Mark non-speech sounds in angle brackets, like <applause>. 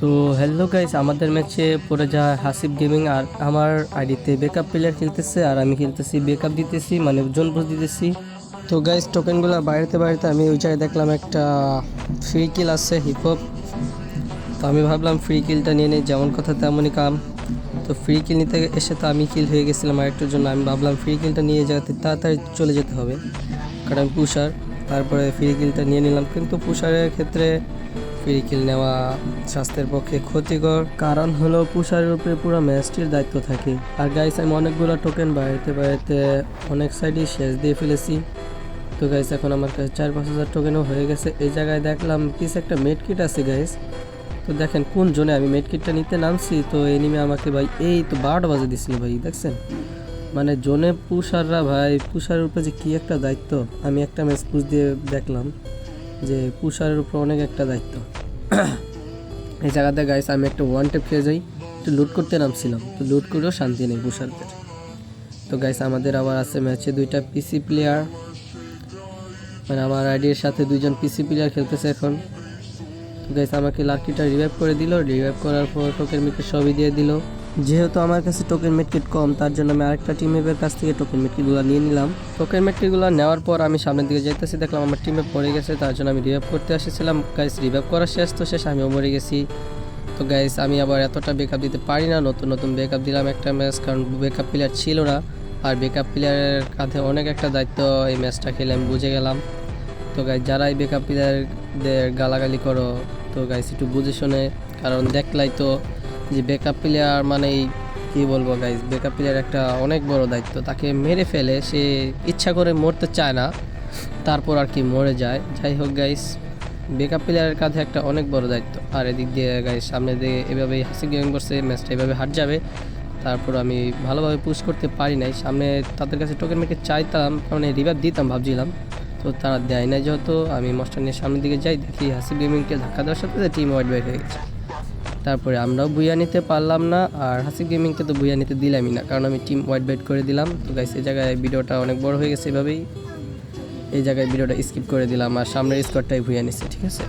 তো hello guys আমাদের ম্যাচে পড়ে যায় হাসিব গেমিং আর আমার আইডিতে ব্যাকআপ প্লেয়ার খেলতেছে আর আমি খেলতেছি ব্যাকআপ দিতেছি মানে জোন পোস্ট দিতেছি। তো গাইস টোকেনগুলো বাইরেতে বাইরেতে আমি ওই জায়গায় দেখলাম একটা ফ্রি কিল আছে হিপহপ তো আমি ভাবলাম ফ্রি কিলটা নিয়ে নিই, যেমন কথা তেমনই কাম। তো ফ্রি কিল নিতে এসে তো আমি কিল হয়ে গেছিলাম আরেকটার জন্য। আমি ভাবলাম ফ্রি কিলটা নিয়ে যাতে তাড়াতাড়ি চলে যেতে হবে। কারণ পুষার, তারপরে ফ্রি কিলটা নিয়ে নিলাম। কিন্তু পুষারের ক্ষেত্রে ফ্রি কিল নেওয়া স্বাস্থ্যের পক্ষে ক্ষতিকর। কারণ হলো পুষারের উপরে পুরো ম্যাচটির দায়িত্ব থাকে। আর গাইস আমি অনেকগুলো টোকেন বাড়িতে বাড়িতে অনেক সাইডে শেষ দিয়ে ফেলেছি। তো গাইস এখন আমার কাছে চার পাঁচ হাজার টোকেনও হয়ে গেছে। এই জায়গায় দেখলাম পিস একটা মেড কিট আছে গাইস তো দেখেন কোন জোনে আমি মেড কিটটা নিতে নামছি। তো এনিমে আমাকে ভাই এই তো বারোটা বাজে দিছিল ভাই, দেখছেন? মানে জোনে পুষাররা ভাই পুষারের উপরে যে কী একটা দায়িত্ব, আমি একটা ম্যাচ পুষ দিয়ে দেখলাম। যে পুষারের উপর অনেক একটা দায়িত্ব। <coughs> এই জায়গাতে গাইস আমি একটা ওয়ান টেপ খেয়ে যাই। একটু লুট করতে নামছিলাম, তো লুট করেও শান্তি নেই পুষারদের। তো গাইস আমাদের আবার আছে ম্যাচে দুইটা পিসি প্লেয়ার মানে আমার আইডির সাথে দুইজন পিসি প্লেয়ার খেলতেছে এখন। তো গাইস আমাকে লাকিটা রিভাইভ করে দিল। রিভাইভ করার পর টোকেন মিটকে সবই দিয়ে দিল। যেহেতু আমার কাছে টোকেন মেটকিট কম, তার জন্য আমি আরেকটা টিম টিমের কাছ থেকে টোকেন মেটকিটগুলো নিয়ে নিলাম। টোকেন মেটকিটগুলো নেওয়ার পর আমি সামনের দিকে যেতেছি দেখলাম আমার টিমে পড়ে গেছে, তার জন্য আমি রিভাইভ করতে এসেছিলাম। গাইস রিভাইভ করা শেষ, তো শেষ, আমিও মরে গেছি। তো গাইস আমি আবার এতটা ব্যাকআপ দিতে পারি না, নতুন নতুন ব্যাকআপ দিলাম একটা ম্যাচ কারণ ব্যাকআপ প্লেয়ার ছিল না। আর ব্যাকআপ প্লেয়ারের কাঁধে অনেক একটা দায়িত্ব, এই ম্যাচটা খেলে আমি বুঝে গেলাম। তো গাইস যারা এই ব্যাকআপ প্লেয়ারদের গালাগালি করো, তো গাইস একটু বুঝে শুনে, কারণ দেখলাই তো যে ব্যাকআপ প্লেয়ার মানেই কি বলব গাইস ব্যাকআপ প্লেয়ার একটা অনেক বড় দায়িত্ব। তাকে মেরে ফেলে, সে ইচ্ছা করে মরতে চায় না, তারপর আর কি মরে যায়। যাই হোক গাইস ব্যাকআপ প্লেয়ারের কাঁধে একটা অনেক বড় দায়িত্ব। আর এদিক দিয়ে গাইস সামনে দিয়ে এভাবেই হাসি গেম করছে ম্যাচটা এভাবে হার যাবে। তারপর আমি ভালোভাবে পুশ করতে পারি নাই। সামনে তাদের কাছে টোকেন মেকে চাইতাম মানে রিভাইভ দিতাম ভাবছিলাম। তো তারা দেয় নাই যেহেতু, আমি মাস্টার নিয়ে সামনের দিকে যাই, দেখি হাসি গেমিংকে ধাক্কা দেওয়ার সাথে টিম ওয়াইড বাইর হয়ে গেছে। তারপরে আমরাও বুয়া নিতে পারলাম না, আর হাসিব গেমিংকে তো বুয়া নিতে দিলামই না, কারণ আমি টিম ওয়াইট বাইট করে দিলাম। তো গাইস এই জায়গায় ভিডিওটা অনেক বড় হয়ে গেছে এভাবেই। এই জায়গায় ভিডিওটা স্কিপ করে দিলাম, আর সামনের স্কোয়াডটাই ভুইয়া নিচ্ছে ঠিক আছে?